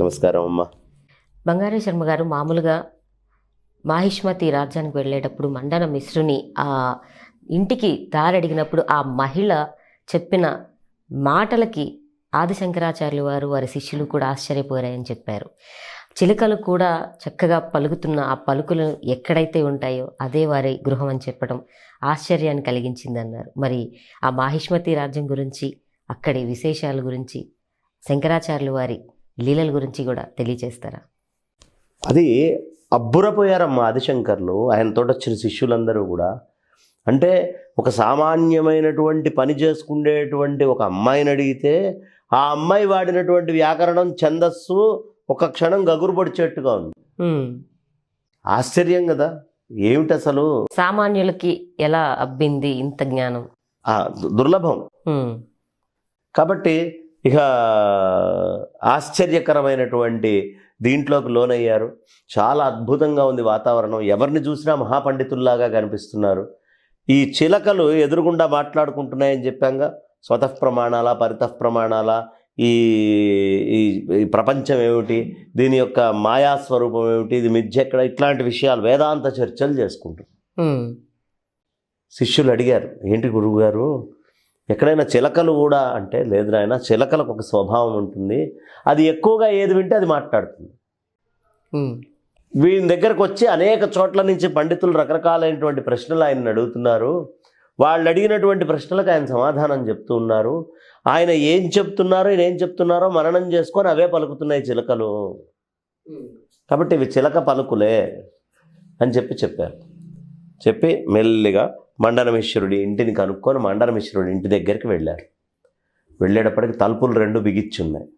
నమస్కారం అమ్మ. బంగారు శర్మ గారు మామూలుగా మాహిష్మతి రాజ్యానికి వెళ్ళేటప్పుడు మండన మిశ్రుని ఆ ఇంటికి దారి అడిగినప్పుడు ఆ మహిళ చెప్పిన మాటలకి ఆదిశంకరాచార్యులు వారు వారి శిష్యులు కూడా ఆశ్చర్యపోయారని చెప్పారు. చిలుకలు కూడా చక్కగా పలుకుతున్న ఆ పలుకులు ఎక్కడైతే ఉంటాయో అదే వారి గృహం అని చెప్పడం ఆశ్చర్యాన్ని కలిగించిందన్నారు. మరి ఆ మాహిష్మతి రాజ్యం గురించి అక్కడి విశేషాల గురించి శంకరాచార్యులు వారి లీలల గురించి కూడా తెలియజేస్తారా అది అబ్బురపోయారమ్మా ఆదిశంకర్లు. ఆయనతో వచ్చిన శిష్యులందరూ కూడా. అంటే ఒక సామాన్యమైనటువంటి పని చేసుకునేటువంటి ఒక అమ్మాయిని అడిగితే ఆ అమ్మాయి వాడినటువంటి వ్యాకరణం ఛందస్సు ఒక క్షణం గగురు పొడిచేట్టుగా ఉంది. ఆశ్చర్యం కదా. ఏమిటి అసలు సామాన్యులకి ఎలా అబ్బింది ఇంత జ్ఞానం? దుర్లభం. కాబట్టి ఇక ఆశ్చర్యకరమైనటువంటి దీంట్లోకి లోనయ్యారు. చాలా అద్భుతంగా ఉంది వాతావరణం. ఎవరిని చూసినా మహాపండితుల్లాగా కనిపిస్తున్నారు. ఈ చిలకలు ఎదురుగుండా మాట్లాడుకుంటున్నాయని చెప్పాంగా స్వతః ప్రమాణాల పరితః ప్రమాణాల ఈ ఈ ప్రపంచం ఏమిటి దీని యొక్క మాయా స్వరూపం ఏమిటి ఇది మిథ్య ఎక్కడ ఇట్లాంటి విషయాలు వేదాంత చర్చలు చేసుకుంటారు. శిష్యులు అడిగారు ఏంటి గురువుగారు ఎక్కడైనా చిలకలు కూడా అంటే లేదు నాయన చిలకలకు ఒక స్వభావం ఉంటుంది. అది ఎక్కువగా ఏది వింటే అది మాట్లాడుతుంది. వీని దగ్గరకు వచ్చి అనేక చోట్ల నుంచి పండితులు రకరకాలైనటువంటి ప్రశ్నలు ఆయన అడుగుతున్నారు. వాళ్ళు అడిగినటువంటి ప్రశ్నలకు ఆయన సమాధానం చెప్తూ ఉన్నారు. ఆయన ఏం చెప్తున్నారో ఆయన ఏం చెప్తున్నారో మననం చేసుకొని అవే పలుకుతున్నాయి చిలకలు. కాబట్టి ఇవి చిలక పలుకులే అని చెప్పి చెప్పారు. చెప్పి మెల్లిగా మండనమిశ్వరుడి ఇంటిని కనుక్కొని మండనమిశ్వరుడి ఇంటి దగ్గరికి వెళ్ళారు వెళ్ళేటప్పటికి తలుపులు రెండు బిగిచ్చున్నాయి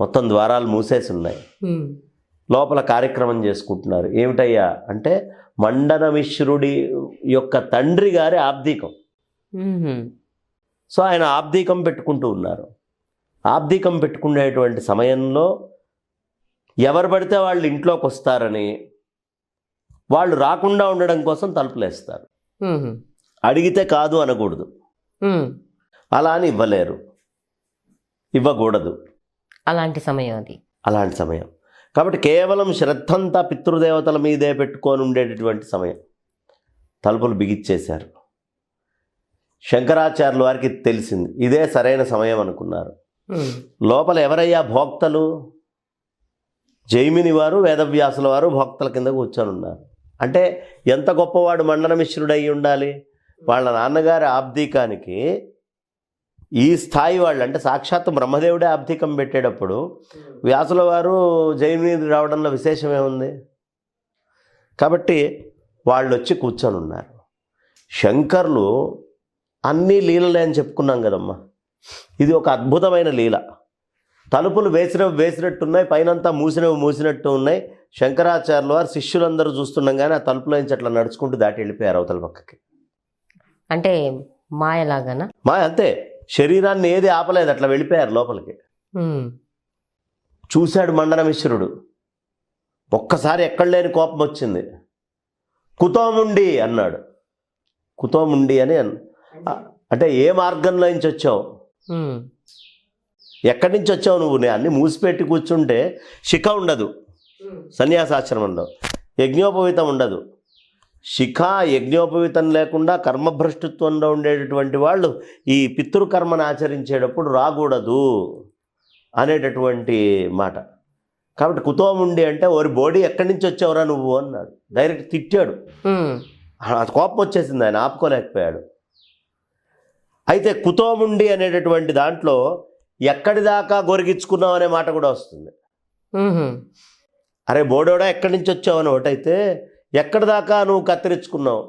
మొత్తం ద్వారాలు మూసేసి ఉన్నాయి. లోపల కార్యక్రమం చేసుకుంటున్నారు ఏమిటయ్యా అంటే మండనమిశ్రుడి యొక్క తండ్రి గారి ఆబ్దీకం. సో ఆయన ఆబ్దీకం పెట్టుకుంటూ ఉన్నారు ఆబ్దీకం పెట్టుకునేటువంటి సమయంలో ఎవరు పడితే వాళ్ళు ఇంట్లోకి వస్తారని వాళ్ళు రాకుండా ఉండడం కోసం తలుపులేస్తారు. అడిగితే కాదు అనకూడదు. అలా అని ఇవ్వలేరు. ఇవ్వకూడదు. అలాంటి సమయం అది. అలాంటి సమయం. కాబట్టి కేవలం శ్రద్ధంతా పితృదేవతల మీదే పెట్టుకొని ఉండేటటువంటి సమయం. తలుపులు బిగిచ్చేశారు. శంకరాచార్యుల వారికి తెలిసింది. ఇదే సరైన సమయం అనుకున్నారు. లోపల ఎవరయ్యా భోక్తలు? జైమిని వారు వేదవ్యాసుల వారు భోక్తల కింద కూర్చొని ఉన్నారు అంటే ఎంత గొప్పవాడు మండనమిశ్రుడు అయి ఉండాలి? వాళ్ళ నాన్నగారి ఆబ్దీకానికి ఈ స్థాయి వాళ్ళు అంటే సాక్షాత్ బ్రహ్మదేవుడే ఆబ్దీకం పెట్టేటప్పుడు వ్యాసుల వారు జైమిని రావడంలో విశేషమే ఉంది కాబట్టి వాళ్ళు వచ్చి కూర్చొని ఉన్నారు. శంకర్లు అన్నీ లీలలే అని చెప్పుకున్నాం కదమ్మా. ఇది ఒక అద్భుతమైన లీల. తలుపులు వేసినవి వేసినట్టున్నాయి పైనంతా మూసినవి మూసినట్టు ఉన్నాయి. శంకరాచార్యుల వారు శిష్యులందరూ చూస్తున్నాం కానీ ఆ తలుపులోంచి అట్లా నడుచుకుంటూ దాటి వెళ్ళిపోయారు అవతల పక్కకి. అంటే మాయలాగానా? మా అంతే. శరీరాన్ని ఏది ఆపలేదు అట్లా వెళ్ళిపోయారు లోపలికి. చూశాడు మండనమిశ్రుడు ఒక్కసారి ఎక్కడ లేని కోపం వచ్చింది. కుతోముండి అన్నాడు. కుతోముండి అని అంటే ఏ మార్గంలో నుంచి వచ్చావు. ఎక్కడి నుంచి వచ్చావు నువ్వు? నేను అన్ని మూసిపెట్టి కూర్చుంటే శిఖ ఉండదు. సన్యాసాశ్రమంలో. యజ్ఞోపవీతం ఉండదు. శిఖ యజ్ఞోపవీతం లేకుండా కర్మభ్రష్టుత్వంలో ఉండేటటువంటి వాళ్ళు ఈ పితృకర్మను ఆచరించేటప్పుడు రాకూడదు అనేటటువంటి మాట. కాబట్టి కుతోముండి అంటే ఓరి బోడీ ఎక్కడి నుంచి వచ్చావురా నువ్వు అన్నాడు. డైరెక్ట్ తిట్టాడు. కోపం వచ్చేసింది ఆయన ఆపుకోలేకపోయాడు. అయితే కుతోముండి అనేటటువంటి దాంట్లో ఎక్కడి దాకా గొరిగించుకున్నావు అనే మాట కూడా వస్తుంది. అరే బోడోడా ఎక్కడి నుంచి వచ్చావు అని ఒకటైతే ఎక్కడి దాకా నువ్వు కత్తిరించుకున్నావు?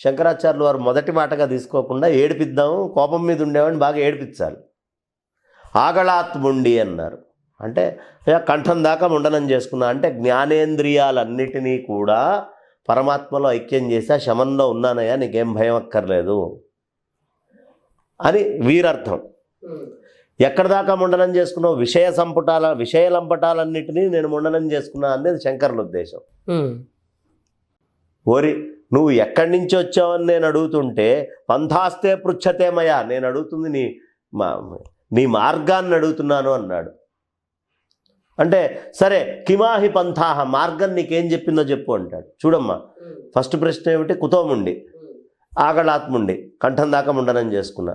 శంకరాచార్యులు వారు మొదటి మాటగా తీసుకోకుండా ఏడిపిద్దాం కోపం మీద ఉండేవాడిని బాగా ఏడిపించాలి ఆగళాత్ముండి అన్నారు. అంటే కంఠం దాకా ముండనం చేసుకున్నా అంటే జ్ఞానేంద్రియాలన్నిటినీ కూడా పరమాత్మలో ఐక్యం చేసి ఆ శమంలో ఉన్నానయ్యా నీకేం భయం అక్కర్లేదు అని వీరర్థం. ఎక్కడ దాకా ముండనం చేసుకున్నావు? విషయ సంపుటాల విషయ లంపటాలన్నిటినీ నేను ముండనం చేసుకున్నా అనేది శంకరుల ఉద్దేశం. ఓరి నువ్వు ఎక్కడి నుంచి వచ్చావని నేను అడుగుతుంటే పంథాస్తే పృచ్ఛతేమయ్యా నేను అడుగుతుంది నీ మా నీ మార్గాన్ని అడుగుతున్నాను అన్నాడు. అంటే సరే కిమాహి పంథాహ మార్గం నీకేం చెప్పిందో చెప్పు అంటాడు. చూడమ్మా ఫస్ట్ ప్రశ్న ఏమిటి? కుతోముండి. ఆగళాత్ముండి కంఠం దాకా ముండనం చేసుకున్నా.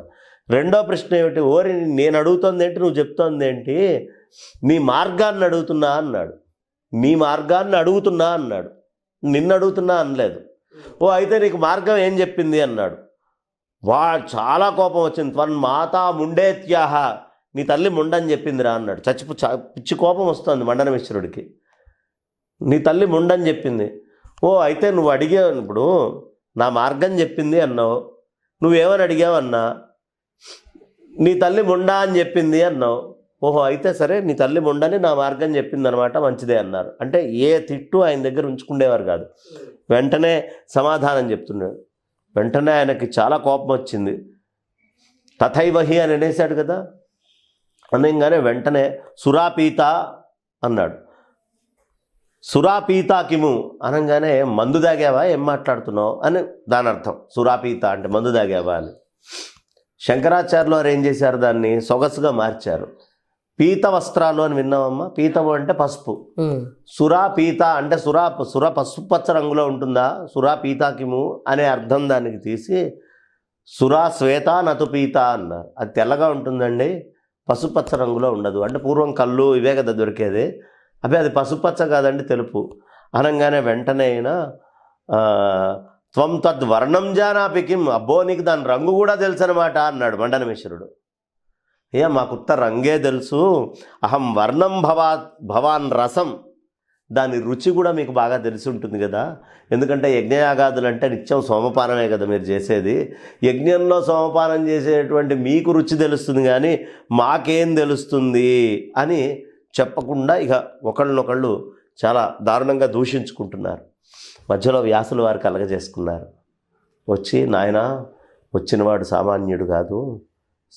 రెండో ప్రశ్న ఏమిటి? ఓరి నేను అడుగుతోంది ఏంటి నువ్వు చెప్తోంది ఏంటి నీ మార్గాన్ని అడుగుతున్నా అన్నాడు. నీ మార్గాన్ని అడుగుతున్నా అన్నాడు. నిన్ను అడుగుతున్నా అనలేదు. ఓ అయితే నీకు మార్గం ఏం చెప్పింది? అన్నాడు. వా చాలా కోపం వచ్చింది. త్వన్ మాతా ముండేత్యాహ నీ తల్లి ముండని చెప్పిందిరా అన్నాడు. చచ్చిపు చ- పిచ్చి కోపం వస్తుంది మండన మిశ్రుడికి. నీ తల్లి ముండని చెప్పింది. ఓ అయితే నువ్వు అడిగావు ఇప్పుడు నా మార్గం చెప్పింది అన్నావు. నువ్వేమని అడిగావన్నా? నీ తల్లి ముండా అని చెప్పింది అన్నావు. ఓహో అయితే సరే నీ తల్లి ముండని నా మార్గం చెప్పింది అనమాట మంచిదే అన్నారు. అంటే ఏ తిట్టు ఆయన దగ్గర ఉంచుకునేవారు కాదు. వెంటనే సమాధానం చెప్తున్నాడు వెంటనే ఆయనకి చాలా కోపం వచ్చింది. తథైవహి అని అనేసాడు కదా? అనగానే వెంటనే సురాపీత అన్నాడు. సురాపీత కిము అనగానే మందు దాగావా ఏం మాట్లాడుతున్నావు? అని దాని అర్థం సురాపీత అంటే మందు దాగావా అని. శంకరాచార్యులు వారు ఏం చేశారు? దాన్ని సొగసుగా మార్చారు. పీత వస్త్రాలు అని విన్నామమ్మా పీతము అంటే పసుపు. సురా పీత అంటే సురా సుర పసుపు పచ్చ రంగులో ఉంటుందా? సురా పీతాకిము అనే అర్థం దానికి తీసి సురా శ్వేత నతు పీత అన్నారు. అది తెల్లగా ఉంటుందండి. పసుపచ్చ రంగులో ఉండదు. అంటే పూర్వం కళ్ళు ఇవే కదా దొరికేది. అవి అది పసుపచ్చ కాదండి తెలుపు. అనగానే వెంటనే అయిన త్వం తద్ వర్ణం జానాపి కిం? అబ్బో నీకు దాని రంగు కూడా తెలుసు అనమాట అన్నాడు మండన మిశ్రుడు అయ్యా మాకుత్త రంగే తెలుసు. అహం వర్ణం భవా భవాన్ రసం. దాని రుచి కూడా మీకు బాగా తెలిసి ఉంటుంది కదా. ఎందుకంటే యజ్ఞయాగాదులు అంటే నిత్యం సోమపానమే కదా మీరు చేసేది. యజ్ఞంలో సోమపానం చేసేటువంటి మీకు రుచి తెలుస్తుంది కానీ మాకేం తెలుస్తుంది అని చెప్పకుండా ఇక ఒకళ్ళనొకళ్ళు చాలా దారుణంగా దూషించుకుంటున్నారు. మధ్యలో వ్యాసులు వారు కలగజేసుకున్నారు. వచ్చి నాయన వచ్చినవాడు సామాన్యుడు కాదు.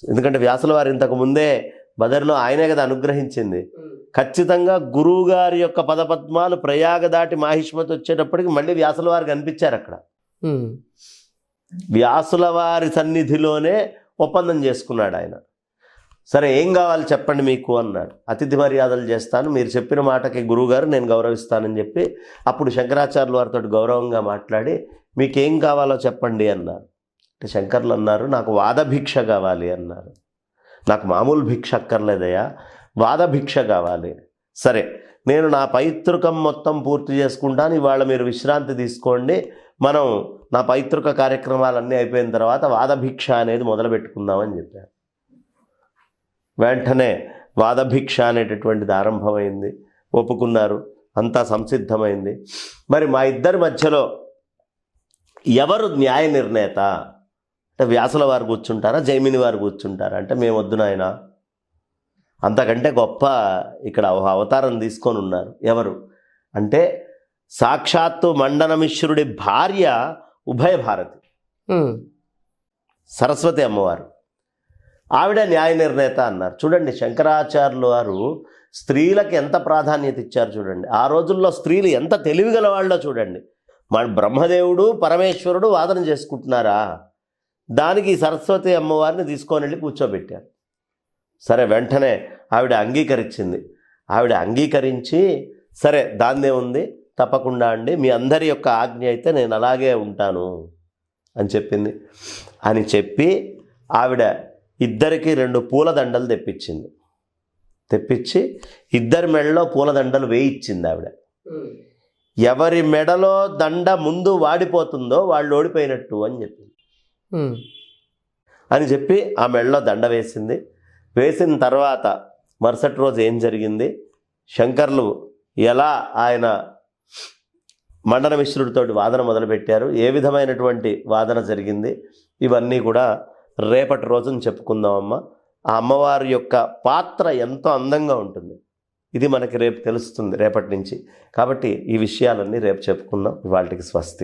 ఎందుకంటే వ్యాసుల వారు ఇంతకు ముందే బదర్లో ఆయనే కదా అనుగ్రహించింది. ఖచ్చితంగా గురువు గారి యొక్క పదపద్మాలు ప్రయాగ దాటి మాహిష్మతి వచ్చేటప్పటికి మళ్ళీ వ్యాసుల వారు కనిపించారు అక్కడ. వ్యాసుల వారి సన్నిధిలోనే ఒప్పందం చేసుకున్నాడు ఆయన. సరే ఏం కావాలి చెప్పండి మీకు అన్నాడు. అతిథి మర్యాదలు చేస్తాను. మీరు చెప్పిన మాటకి గురువుగారు నేను గౌరవిస్తానని చెప్పి అప్పుడు శంకరాచార్యులు వారితో గౌరవంగా మాట్లాడి మీకేం కావాలో చెప్పండి అన్నారు. అంటే శంకర్లు అన్నారు నాకు వాదభిక్ష కావాలి అన్నారు. నాకు మామూలు భిక్ష అక్కర్లేదయ్యా వాదభిక్ష కావాలి. సరే నేను నా పైతృకం మొత్తం పూర్తి చేసుకుంటాను ఇవాళ మీరు విశ్రాంతి తీసుకోండి. మనం నా పైతృక కార్యక్రమాలన్నీ అయిపోయిన తర్వాత వాదభిక్ష అనేది మొదలు పెట్టుకుందామని చెప్పారు. వెంటనే వాదభిక్ష అనేటటువంటిది ఆరంభమైంది. ఒప్పుకున్నారు. అంతా సంసిద్ధమైంది. మరి మా ఇద్దరి మధ్యలో ఎవరు న్యాయ నిర్ణేత? అంటే వ్యాసుల వారు కూర్చుంటారా? జైమిని వారు కూర్చుంటారా? అంటే మేము వద్దు నాయన. అంతకంటే గొప్ప ఇక్కడ అవతారం తీసుకొని ఉన్నారు. ఎవరు? అంటే సాక్షాత్తు మండనమిశ్రుడి భార్య ఉభయ భారతి. సరస్వతి అమ్మవారు. ఆవిడ న్యాయ నిర్ణేత అన్నారు. చూడండి శంకరాచార్యులు వారు స్త్రీలకు ఎంత ప్రాధాన్యత ఇచ్చారు చూడండి. ఆ రోజుల్లో స్త్రీలు ఎంత తెలివిగల వాళ్ళో చూడండి. మన బ్రహ్మదేవుడు పరమేశ్వరుడు వాదన చేసుకుంటున్నారా? దానికి సరస్వతి అమ్మవారిని తీసుకొని వెళ్ళి కూర్చోబెట్టారు. సరే వెంటనే ఆవిడ అంగీకరించింది. ఆవిడ అంగీకరించి సరే దాన్నే ఉంది తప్పకుండా అండి మీ అందరి యొక్క ఆజ్ఞ అయితే నేను అలాగే ఉంటాను అని చెప్పింది. అని చెప్పి ఆవిడ ఇద్దరికి రెండు పూలదండలు తెప్పించింది. తెప్పించి ఇద్దరి మెడలో పూలదండలు వేయించింది ఆవిడ. ఎవరి మెడలో దండ ముందు వాడిపోతుందో వాళ్ళు ఓడిపోయినట్టు అని చెప్పింది. అని చెప్పి ఆ మెడలో దండ వేసింది. వేసిన తర్వాత మరుసటి రోజు ఏం జరిగింది? శంకర్లు ఎలా ఆయన మండన మిశ్రుడితోటి వాదన మొదలుపెట్టారు? ఏ విధమైనటువంటి వాదన జరిగింది? ఇవన్నీ కూడా రేపటి రోజున చెప్పుకుందామమ్మా. ఆ అమ్మవారి యొక్క పాత్ర ఎంతో అందంగా ఉంటుంది. ఇది మనకి రేపు తెలుస్తుంది రేపటి నుంచి. కాబట్టి ఈ విషయాలన్నీ రేపు చెప్పుకుందాం. ఇవాళకి స్వస్తి.